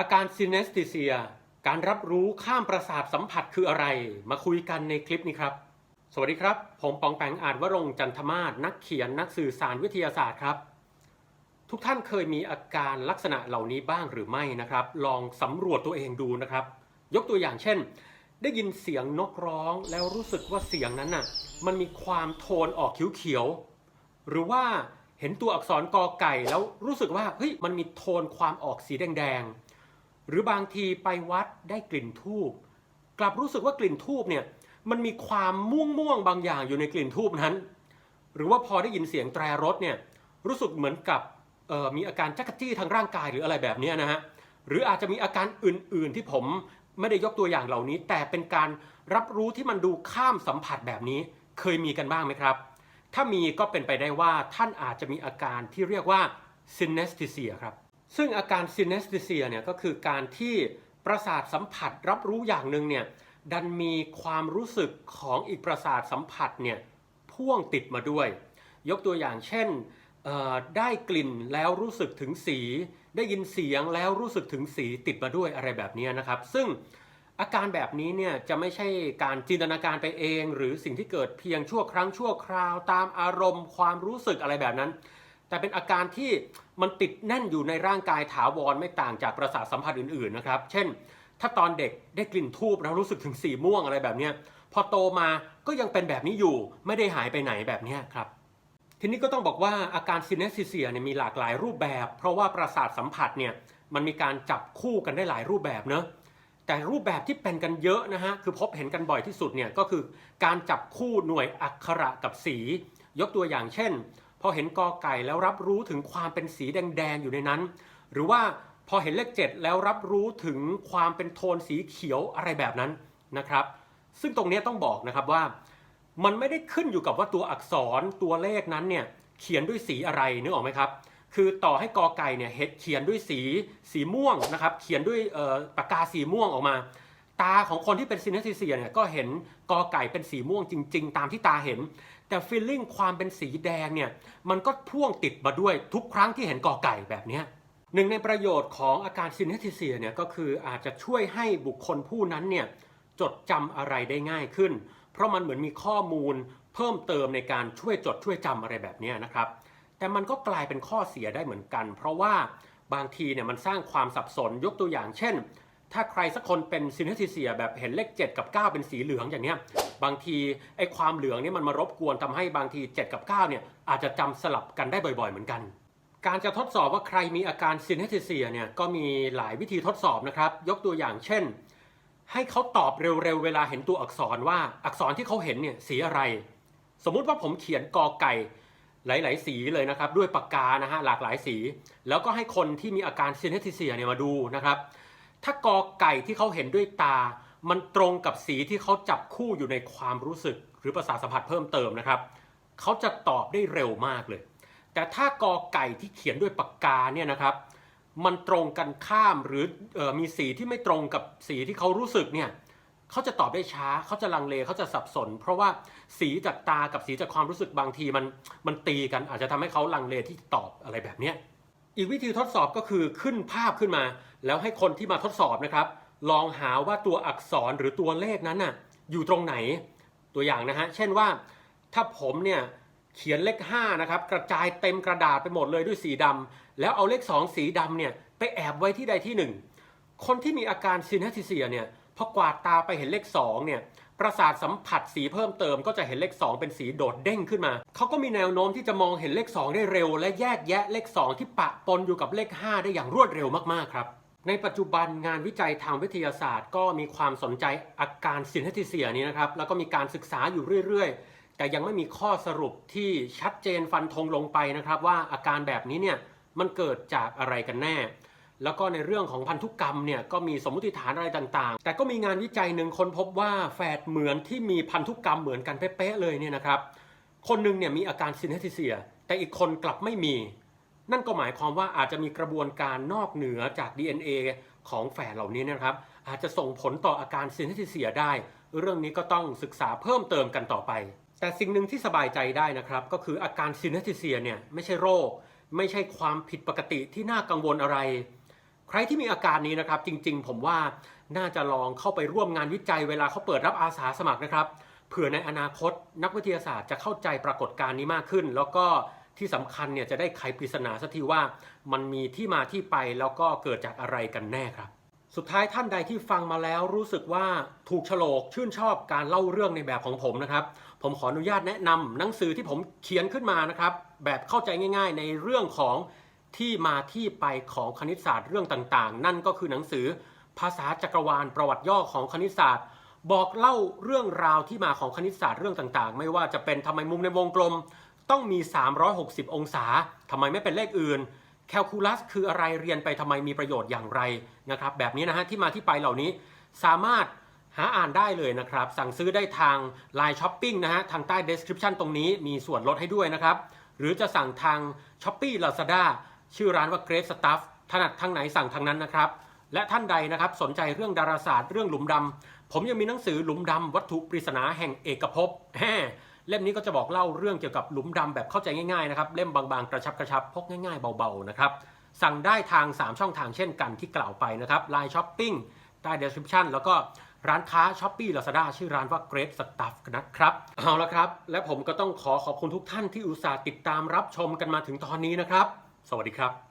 อาการซินเนสติเซีย การรับรู้ข้ามประสาทสัมผัสคืออะไร มาคุยกันในคลิปนี้ครับ สวัสดีครับ ผมปองแปงอาจวรงจันทมาศนักเขียนนักสื่อสารวิทยาศาสตร์ครับ ทุกท่านเคยมีอาการลักษณะเหล่านี้บ้างหรือไม่นะครับ ลองสำรวจตัวเองดูนะครับ ยกตัวอย่างเช่น ได้ยินเสียงนกร้องแล้วรู้สึกว่าเสียงนั้นน่ะ มันมีความโทนออกเขียวๆหรือว่าเห็นตัวอักษรกอไก่แล้วรู้สึกว่าเฮ้ยมันมีโทนความออกสีแดงๆ หรือบางทีไปวัดได้กลิ่นทูบกลับรู้สึกว่ากลิ่นทูบเนี่ยมันมีความม่วงม่วงบางอย่างอยู่ในกลิ่นทูบนั้น หรือว่าพอได้ยินเสียงแตรรถเนี่ยรู้สึกเหมือนกับมีอาการจักจี้ทางร่างกายหรืออะไรแบบนี้นะฮะหรืออาจจะมีอาการอื่น ๆ ที่ผมไม่ได้ยกตัวอย่างเหล่านี้ แต่เป็นการรับรู้ที่มันดูข้ามสัมผัสแบบนี้ เคยมีกันบ้างไหมครับ ถ้ามีก็เป็นไปได้ว่าท่านอาจจะมีอาการที่เรียกว่า synesthesia ครับ ซึ่งอาการ synesthesia เนี่ยก็คือการที่ประสาทสัมผัสรับรู้อย่างหนึ่งเนี่ยดันมีความรู้สึกของอีกประสาทสัมผัสเนี่ยพ่วงติดมาด้วย ยกตัวอย่างเช่นได้กลิ่นแล้วรู้สึกถึงสี ได้ยินเสียงแล้วรู้สึกถึงสีติดมาด้วยอะไรแบบนี้นะครับ ซึ่งอาการแบบนี้เนี่ยจะไม่ใช่การจินตนาการไปเอง หรือสิ่งที่เกิดเพียงชั่วครั้งชั่วคราวตามอารมณ์ ความรู้สึกอะไรแบบนั้น แต่เป็นอาการที่มันติดแน่นอยู่ในร่างกายถาวรไม่ต่างจากประสาทสัมผัสอื่นๆนะครับ เช่น ถ้าตอนเด็กได้กลิ่นทูบแล้วรู้สึกถึงสีม่วงอะไรแบบนี้พอโตมาก็ยังเป็นแบบนี้อยู่ไม่ได้หายไปไหนแบบนี้ครับทีนี้ก็ต้องบอกว่าอาการซินเนสเซียเนี่ยมีหลากหลายรูปแบบ เพราะว่าประสาทสัมผัสเนี่ยมันมีการจับคู่กันได้หลายรูปแบบเนอะแต่รูปแบบที่เป็นกันเยอะนะฮะคือพบเห็นกันบ่อยที่สุดเนี่ยก็คือการจับคู่หน่วยอักขระกับสี ยกตัวอย่างเช่น พอเห็นกอไก่แล้วรับรู้ถึงความเป็นสีแดงๆอยู่ในนั้น หรือว่าพอเห็นเลขเจ็ดแล้วรับรู้ถึงความเป็นโทนสีเขียวอะไรแบบนั้นนะครับ ซึ่งตรงนี้ต้องบอกนะครับว่า มันไม่ได้ขึ้นอยู่กับว่าตัวอักษรตัวเลขนั้นเนี่ยเขียนด้วยสีอะไรนึกออกไหมครับ คือต่อให้กอไก่เนี่ยเห็ดเขียนด้วยสีสีม่วงนะครับ เขียนด้วยปากกาสีม่วงออกมา ตาของคนที่เป็นซินเนสเซียเนี่ยก็เห็นกอไก่เป็นสีม่วงจริง ๆ ตามที่ตาเห็น แต่ฟีลลิ่งความเป็นสีแดงเนี่ยมันก็พ่วงติดมาด้วยทุกครั้งที่เห็นกอไก่แบบนี้หนึ่งในประโยชน์ของอาการซินเนสเซียเนี่ยก็คืออาจจะช่วยให้บุคคลผู้นั้นเนี่ยจดจำอะไรได้ง่ายขึ้น เพราะมันเหมือนมีข้อมูลเพิ่มเติมในการช่วยจดช่วยจำอะไรแบบนี้นะครับ แต่มันก็กลายเป็นข้อเสียได้เหมือนกัน เพราะว่าบางทีเนี่ยมันสร้างความสับสนยกตัวอย่างเช่น ถ้าใครสักคนเป็นซินเนสเซียแบบเห็นเลข 7 กับ 9 เป็นสีเหลืองอย่างเนี้ยบางทีไอ้ความเหลืองนี่มันมารบกวนทำให้บางที 7 กับ 9 เนี่ยอาจจะจำสลับกันได้บ่อยๆ เหมือนกัน การจะทดสอบว่าใครมีอาการซินเนสเซียเนี่ยก็มีหลายวิธีทดสอบนะครับ ยกตัวอย่างเช่น ให้เขาตอบเร็วๆ เวลาเห็นตัวอักษรว่าอักษรที่เขาเห็นเนี่ยสีอะไร สมมุติว่าผมเขียนกอไก่หลาย ๆ สีเลยนะครับด้วยปากกานะฮะหลากหลายสี แล้วก็ให้คนที่มีอาการซินเนสเซียเนี่ยมาดูนะครับ ถ้ากอไก่ที่เขาเห็นด้วยตา มันตรงกับสีที่เขาจับคู่อยู่ในความรู้สึก หรือประสาทสัมผัสเพิ่มเติมนะครับ เขาจะตอบได้เร็วมากเลย แต่ถ้ากอไก่ที่เขียนด้วยปากกาเนี่ยนะครับ มันตรงกันข้ามหรือออมีสีที่ไม่ตรงกับสีที่เขารู้สึกเนี่ยเขาจะตอบได้ช้า เขาจะลังเล เขาจะสับสน เพราะว่าสีจากตากับสีจากความรู้สึกบางทีมันมันตีกันอาจจะทำให้เขาลังเลที่ตอบอะไรแบบเนี้ยอีกวิธีทดสอบก็คือขึ้นภาพขึ้นมา แล้วให้คนที่มาทดสอบนะครับ ลองหาว่าตัวอักษรหรือตัวเลขนั้นน่ะอยู่ตรงไหนตัวอย่างนะฮะเช่นว่าถ้าผมเนี่ยเขียนเลข5นะครับกระจายเต็มกระดาษไปหมดเลยด้วยสีดำแล้วเอาเลข 2 สีดำเนี่ยไปแอบไว้ที่ใดที่หนึ่งคนที่มีอาการซินเนสเซียเนี่ยพอกวาดตาไปเห็นเลข2เนี่ยประสาทสัมผัสสีเพิ่มเติมก็จะเห็นเลข 2 เป็นสีโดดเด้งขึ้นมา เขาก็มีแนวโน้มที่จะมองเห็นเลข 2 ได้เร็ว และแยกแยะเลข 2 ที่ปะปนอยู่กับเลข 5 ได้อย่างรวดเร็วมากๆครับ ในปัจจุบันงานวิจัยทางวิทยาศาสตร์ ก็มีความสนใจอาการซินเนสเซียนี้นะครับ แล้วก็มีการศึกษาอยู่เรื่อยๆ แต่ยังไม่มีข้อสรุปที่ชัดเจนฟันธงลงไปนะครับ ว่าอาการแบบนี้เนี่ยมันเกิดจากอะไรกันแน่ แล้วก็ในเรื่องของพันธุกรรมเนี่ยก็มีสมมติฐานอะไรต่างๆ แต่ก็มีงานวิจัยหนึ่งคนพบว่าแฝดเหมือนที่มีพันธุกรรมเหมือนกันเป๊ะๆเลยเนี่ยนะครับ คนหนึ่งเนี่ยมีอาการซินเนสเซีย แต่อีกคนกลับไม่มี นั่นก็หมายความว่าอาจจะมีกระบวนการนอกเหนือจาก DNA ของแฝดเหล่านี้นะครับ อาจจะส่งผลต่ออาการซินเนสเซียได้ เรื่องนี้ก็ต้องศึกษาเพิ่มเติมกันต่อไป แต่สิ่งหนึ่งที่สบายใจได้นะครับ ก็คืออาการซินเนสเซียเนี่ยไม่ใช่โรค ไม่ใช่ความผิดปกติที่น่ากังวลอะไร ใครที่มีอาการนี้นะครับจริงๆ ผมว่าน่าจะลองเข้าไปร่วมงานวิจัยเวลาเขาเปิดรับอาสาสมัครนะครับเผื่อในอนาคตนักวิทยาศาสตร์จะเข้าใจปรากฏการณ์นี้มากขึ้น แล้วก็ ที่สำคัญเนี่ยจะได้ไขปริศนาสักทีว่ามันมีที่มาที่ไปแล้วก็เกิดจากอะไรกันแน่ครับ สุดท้ายท่านใดที่ฟังมาแล้วรู้สึกว่าถูกโฉลกชื่นชอบการเล่าเรื่องในแบบของผมนะครับ ผมขออนุญาตแนะนำหนังสือที่ผมเขียนขึ้นมานะครับ แบบเข้าใจง่าย ๆ ในเรื่องของที่มาที่ไปของคณิตศาสตร์เรื่องต่างๆ นั่นก็คือหนังสือภาษาจักรวาลประวัติย่อของคณิตศาสตร์ บอกเล่าเรื่องราวที่มาของคณิตศาสตร์เรื่องต่างๆ ไม่ว่าจะเป็นทำไมมุมในวงกลม ต้องมี 360 องศาทำไมไม่เป็นเลขอื่นแคลคูลัสคืออะไรเรียนไปทำไมมีประโยชน์อย่างไรนะครับ แบบนี้นะฮะที่มาที่ไปเหล่านี้สามารถหาอ่านได้เลยนะครับ สั่งซื้อได้ทาง Line Shopping นะฮะทางใต้ description ตรงนี้มีส่วนลดให้ด้วยนะครับ หรือจะสั่งทาง Shopee Lazada ชื่อร้านว่า Great Stuff ถนัดทางไหนสั่งทางนั้นนะครับ และท่านใดนะครับสนใจเรื่องดาราศาสตร์เรื่องหลุมดำผมยังมีหนังสือหลุมดำวัตถุปริศนาแห่งเอกภพ เล่มนี้ก็จะบอกเล่าเรื่องเกี่ยวกับหลุมดำแบบเข้าใจง่ายๆนะครับเล่มบางๆกระชับกระชับพกง่ายๆเบาๆนะครับสั่งได้ทาง 3 ช่องทางเช่นกันที่กล่าวไปนะครับ Line Shopping ใต้ description แล้วก็ร้านค้า Shopee Lazada ชื่อร้านว่า Great Stuff นะครับ เอาละครับ และผมก็ต้องขอขอบคุณทุกท่านที่อุตส่าห์ติดตามรับชมกันมาถึงตอนนี้นะครับ สวัสดีครับ